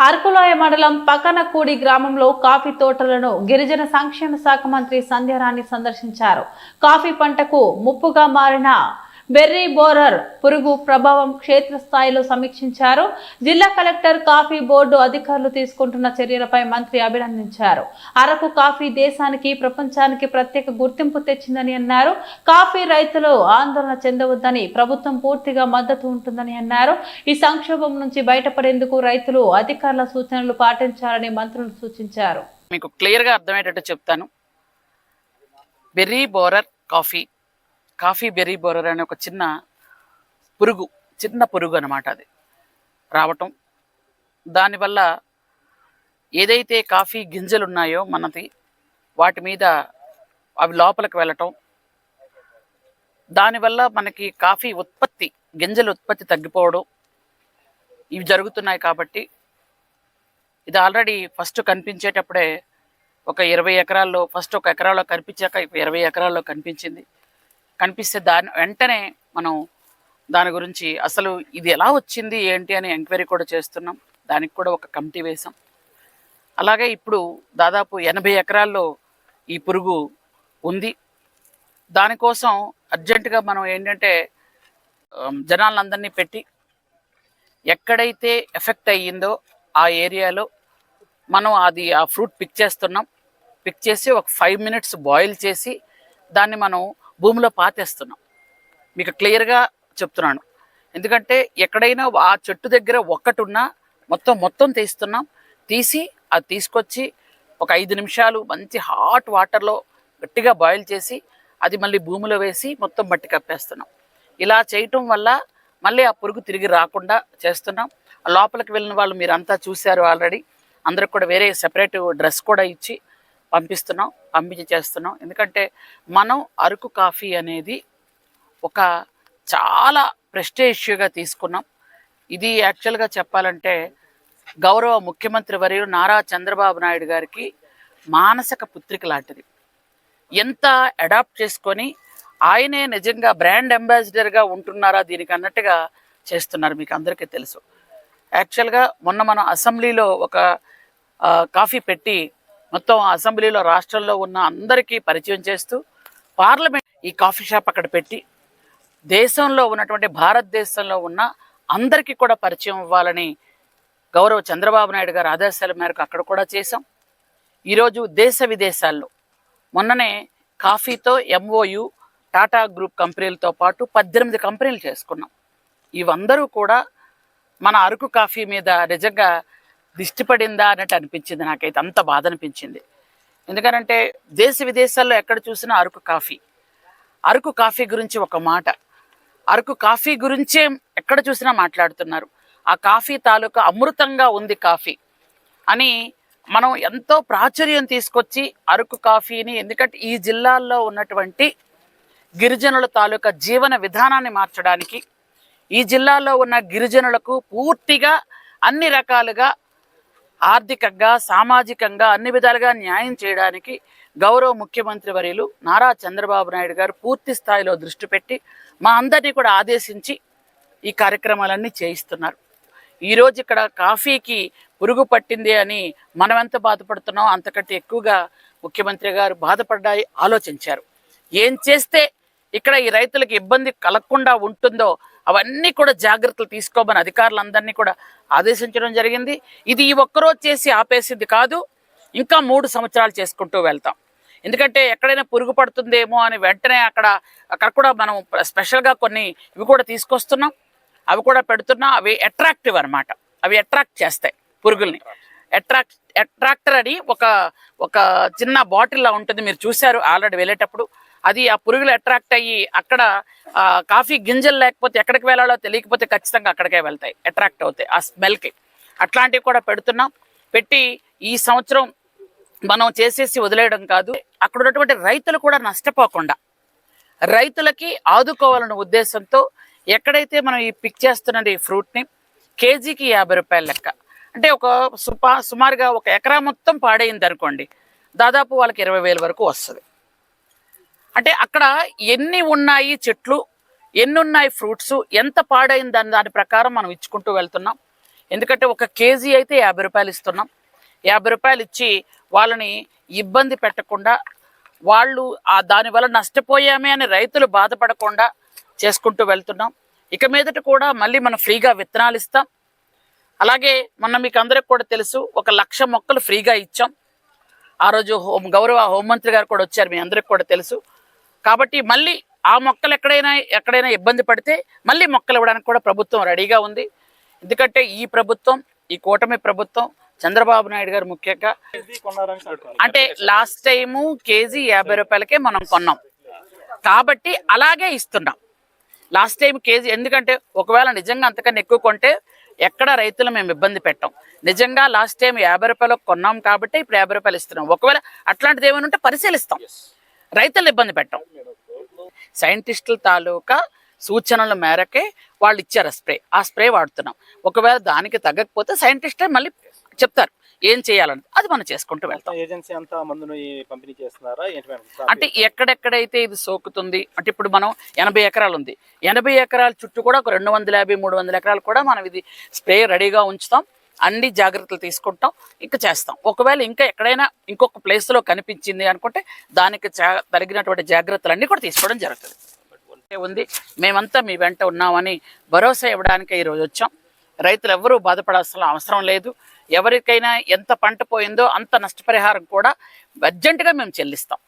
అరకులోయ మండలం పకనకూడి గ్రామంలో కాఫీ తోటలను గిరిజన సంక్షేమ శాఖ మంత్రి సంధ్యారాణి సందర్శించారు. కాఫీ పంటకు ముప్పుగా మారిన బెర్రీ బోరర్ పురుగు ప్రభావం క్షేత్రస్థాయిలో సమీక్షించారు. జిల్లా కలెక్టర్ కాఫీ బోర్డు అధికారులు తీసుకుంటున్న చర్యలపై మంత్రి అభినందించారు. అరకు కాఫీ దేశానికి ప్రపంచానికి ప్రత్యేక గుర్తింపు తెచ్చిందని అన్నారు. కాఫీ రైతులు ఆందోళన చెందవద్దని ప్రభుత్వం పూర్తిగా మద్దతు ఉంటుందని అన్నారు. ఈ సంక్షోభం నుంచి బయటపడేందుకు రైతులు అధికారుల సూచనలు పాటించాలని మంత్రులు సూచించారు. మీకు క్లియర్గా అర్థమయ్యేటట్టు చెప్తాను. Berry borer coffee coffee berry borer అనే ఒక చిన్న పురుగు చిన్న పురుగు అనమాట అది. రావటం. దానివల్ల ఏదైతే కాఫీ గింజలు ఉన్నాయో మనది వాటి మీద అవి లోపలికి వెళ్ళటం. దానివల్ల మనకి కాఫీ ఉత్పత్తి గింజల ఉత్పత్తి తగ్గిపోవడం ఇవి జరుగుతున్నాయి కాబట్టి ఇది ఆల్రెడీ ఫస్ట్ కనిపించేటప్పుడే ఒక ఇరవై ఎకరాల్లో ఫస్ట్ ఒక ఎకరాల్లో కనిపించాక ఇరవై ఎకరాల్లో కనిపించింది. కనిపిస్తే దాని వెంటనే మనం దాని గురించి అసలు ఇది ఎలా వచ్చింది ఏంటి అని ఎంక్వైరీ కూడా చేస్తున్నాం. దానికి కూడా ఒక కమిటీ వేసాం అలాగే ఇప్పుడు దాదాపు ఎనభై ఎకరాల్లో ఈ పురుగు ఉంది. దానికోసం అర్జెంటుగా మనం ఏంటంటే జనాలందరినీ పెట్టి ఎక్కడైతే ఎఫెక్ట్ అయ్యిందో ఆ ఏరియాలో మనం అది ఆ ఫ్రూట్ పిక్ చేస్తున్నాం. పిక్ చేసి ఒక ఫైవ్ మినిట్స్ బాయిల్ చేసి దాన్ని మనం భూమిలో పాతేస్తున్నాం. మీకు క్లియర్గా చెప్తున్నాను. ఎందుకంటే ఎక్కడైనా ఆ చెట్టు దగ్గర ఒక్కటి ఉన్నా మొత్తం మొత్తం తీస్తున్నాం. తీసి అది తీసుకొచ్చి ఒక ఐదు నిమిషాలు మంచి హాట్ వాటర్లో గట్టిగా బాయిల్ చేసి అది మళ్ళీ భూమిలో వేసి మొత్తం మట్టి కప్పేస్తున్నాం. ఇలా చేయటం వల్ల మళ్ళీ ఆ పురుగు తిరిగి రాకుండా చేస్తున్నాం. ఆ లోపలికి వెళ్ళిన వాళ్ళు మీరంతా చూశారు ఆల్రెడీ. అందరికి కూడా వేరే సెపరేట్ డ్రెస్ కూడా ఇచ్చి పంపిస్తున్నాం పంపించి చేస్తున్నాం. ఎందుకంటే మనం అరకు కాఫీ అనేది ఒక చాలా ప్రెస్టేజ్ ఇష్యూగా తీసుకున్నాం. ఇది యాక్చువల్గా చెప్పాలంటే గౌరవ ముఖ్యమంత్రి వర్యులు నారా చంద్రబాబు నాయుడు గారికి మానసిక పుత్రిక లాంటిది. ఎంత అడాప్ట్ చేసుకొని ఆయనే నిజంగా బ్రాండ్ అంబాసిడర్గా ఉంటున్నారా దీనికి అన్నట్టుగా చేస్తున్నారు మీకు అందరికీ తెలుసు. యాక్చువల్గా మొన్న మనం అసెంబ్లీలో ఒక కాఫీ పెట్టి మొత్తం అసెంబ్లీలో రాష్ట్రంలో ఉన్న అందరికీ పరిచయం చేస్తూ పార్లమెంట్ ఈ కాఫీ షాప్ అక్కడ పెట్టి దేశంలో ఉన్నటువంటి భారతదేశంలో ఉన్న అందరికీ కూడా పరిచయం ఇవ్వాలని గౌరవ చంద్రబాబు నాయుడు గారు ఆదేశాల మేరకు అక్కడ కూడా చేశాం. ఈరోజు దేశ విదేశాల్లో మొన్ననే కాఫీతో ఎంఓయు టాటా గ్రూప్ కంపెనీలతో పాటు పద్దెనిమిది కంపెనీలు చేసుకున్నాం. ఇవందరూ కూడా మన అరకు కాఫీ మీద నిజంగా దిష్టి పడిందా అన్నట్టు అనిపించింది నాకైతే. అంత బాధ అనిపించింది ఎందుకనంటే దేశ విదేశాల్లో ఎక్కడ చూసినా అరకు కాఫీ. అరకు కాఫీ గురించి ఒక మాట. అరకు కాఫీ గురించే ఎక్కడ చూసినా మాట్లాడుతున్నారు. ఆ కాఫీ తాలూకా అమృతంగా ఉంది కాఫీ అని మనం ఎంతో ప్రాచుర్యం తీసుకొచ్చి అరకు కాఫీని ఎందుకంటే ఈ జిల్లాల్లో ఉన్నటువంటి గిరిజనుల తాలూకా జీవన విధానాన్ని మార్చడానికి ఈ జిల్లాలో ఉన్న గిరిజనులకు పూర్తిగా అన్ని రకాలుగా ఆర్థికంగా సామాజికంగా అన్ని విధాలుగా న్యాయం చేయడానికి గౌరవ ముఖ్యమంత్రి వర్యులు నారా చంద్రబాబు నాయుడు గారు పూర్తి స్థాయిలో దృష్టి పెట్టి మా అందరినీ కూడా ఆదేశించి ఈ కార్యక్రమాలన్నీ చేయిస్తున్నారు. ఈరోజు ఇక్కడ కాఫీకి పురుగు పట్టింది అని మనం ఎంత బాధపడుతున్నాం అంతకంటే ఎక్కువగా ముఖ్యమంత్రి గారు బాధపడ్డాయి ఆలోచించారు. ఏం చేస్తే ఇక్కడ ఈ రైతులకు ఇబ్బంది కలగకుండా ఉంటుందో అవన్నీ కూడా జాగ్రత్తలు తీసుకోమని అధికారులందరినీ కూడా ఆదేశించడం జరిగింది. ఇది ఈ ఒక్కరోజు చేసి ఆపేసింది కాదు ఇంకా మూడు సంవత్సరాలు చేసుకుంటూ వెళ్తాం. ఎందుకంటే ఎక్కడైనా పురుగు పడుతుందేమో అని వెంటనే అక్కడ అక్కడ కూడా మనం స్పెషల్గా కొన్ని ఇవి కూడా తీసుకొస్తున్నాం. అవి కూడా పెడుతున్నాం. అవి అట్రాక్టివ్ అనమాట అవి అట్రాక్ట్ చేస్తాయి పురుగుల్ని. అట్రాక్ట్ అట్రాక్టర్ అని ఒక ఒక చిన్న బాటిల్లా ఉంటుంది. మీరు చూశారు ఆల్రెడీ వెళ్ళేటప్పుడు. అది ఆ పురుగులు అట్రాక్ట్ అయ్యి అక్కడ కాఫీ గింజలు లేకపోతే ఎక్కడికి వెళ్ళాలో తెలియకపోతే ఖచ్చితంగా అక్కడికే వెళ్తాయి అట్రాక్ట్ అవుతాయి ఆ స్మెల్కి. అట్లాంటివి కూడా పెడుతున్నాం. పెట్టి ఈ సంవత్సరం మనం చేసేసి వదిలేయడం కాదు అక్కడ ఉన్నటువంటి రైతులు కూడా నష్టపోకుండా రైతులకి ఆదుకోవాలన్న ఉద్దేశంతో ఎక్కడైతే మనం ఈ పిక్ చేస్తున్నది ఈ ఫ్రూట్ని కేజీకి యాభై రూపాయల లెక్క. అంటే ఒక సుపా సుమారుగా ఒక ఎకరా మొత్తం పాడైంది అనుకోండి దాదాపు వాళ్ళకి ఇరవై వేల వరకు వస్తుంది. అంటే అక్కడ ఎన్ని ఉన్నాయి చెట్లు ఎన్ని ఉన్నాయి ఫ్రూట్స్ ఎంత పాడైంది దాని దాని ప్రకారం మనం ఇచ్చుకుంటూ వెళ్తున్నాం. ఎందుకంటే ఒక కేజీ అయితే యాభై రూపాయలు ఇస్తున్నాం. యాభై రూపాయలు ఇచ్చి వాళ్ళని ఇబ్బంది పెట్టకుండా వాళ్ళు ఆ దానివల్ల నష్టపోయామే అని రైతులు బాధపడకుండా చేసుకుంటూ వెళ్తున్నాం. ఇక మీదట కూడా మళ్ళీ మనం ఫ్రీగా విత్తనాలు ఇస్తాం. అలాగే మొన్న మీకు అందరికి కూడా తెలుసు ఒక లక్ష మొక్కలు ఫ్రీగా ఇచ్చాం. ఆ రోజు హోం గౌరవ హోంమంత్రి గారు కూడా వచ్చారు మీ అందరికి కూడా తెలుసు. కాబట్టి మళ్ళీ ఆ మొక్కలు ఎక్కడైనా ఎక్కడైనా ఇబ్బంది పడితే మళ్ళీ మొక్కలు ఇవ్వడానికి కూడా ప్రభుత్వం రెడీగా ఉంది. ఎందుకంటే ఈ ప్రభుత్వం ఈ కూటమి ప్రభుత్వం చంద్రబాబు నాయుడు గారు ముఖ్యంగా అంటే లాస్ట్ టైము కేజీ యాభై రూపాయలకే మనం కొన్నాం. కాబట్టి అలాగే ఇస్తున్నాం. లాస్ట్ టైం కేజీ ఎందుకంటే ఒకవేళ నిజంగా అంతకన్నా ఎక్కువ కొంటే ఎక్కడ రైతులు మేము ఇబ్బంది పెట్టాం. నిజంగా లాస్ట్ టైం యాభై రూపాయలకు కొన్నాం కాబట్టి ఇప్పుడు యాభై రూపాయలు ఇస్తున్నాం. ఒకవేళ అట్లాంటిది ఏమైనా ఉంటే పరిశీలిస్తాం. రైతులు ఇబ్బంది పెట్టాం. సైంటిస్టుల తాలూకా సూచనల మేరకే వాళ్ళు ఇచ్చారు స్ప్రే. ఆ స్ప్రే వాడుతున్నాం. ఒకవేళ దానికి తగ్గకపోతే సైంటిస్టే మళ్ళీ చెప్తారు ఏం చేయాలని అది మనం చేసుకుంటూ వెళ్తాం. ఏజెన్సీ అంతా మందును పంపిణీ చేస్తున్నారా? అంటే ఎక్కడెక్కడైతే ఇది సోకుతుంది అంటే ఇప్పుడు మనం ఎనభై ఎకరాలు ఉంది. ఎనభై ఎకరాల చుట్టూ కూడా ఒక రెండు వందల యాభై మూడు వందల ఎకరాలు కూడా మనం ఇది స్ప్రే రెడీగా ఉంచుతాం. అన్ని జాగ్రత్తలు తీసుకుంటాం ఇంకా చేస్తాం. ఒకవేళ ఇంకా ఎక్కడైనా ఇంకొక ప్లేస్లో కనిపించింది అనుకుంటే దానికి తగినటువంటి జాగ్రత్తలన్నీ కూడా తీసుకోవడం జరుగుతుంది. ఉంది మేమంతా మీ వెంట ఉన్నామని భరోసా ఇవ్వడానికి ఈరోజు వచ్చాం. రైతులు ఎవరూ బాధపడాల్సిన అవసరం లేదు. ఎవరికైనా ఎంత పంట పోయిందో అంత నష్టపరిహారం కూడా అర్జెంటుగా మేము చెల్లిస్తాం.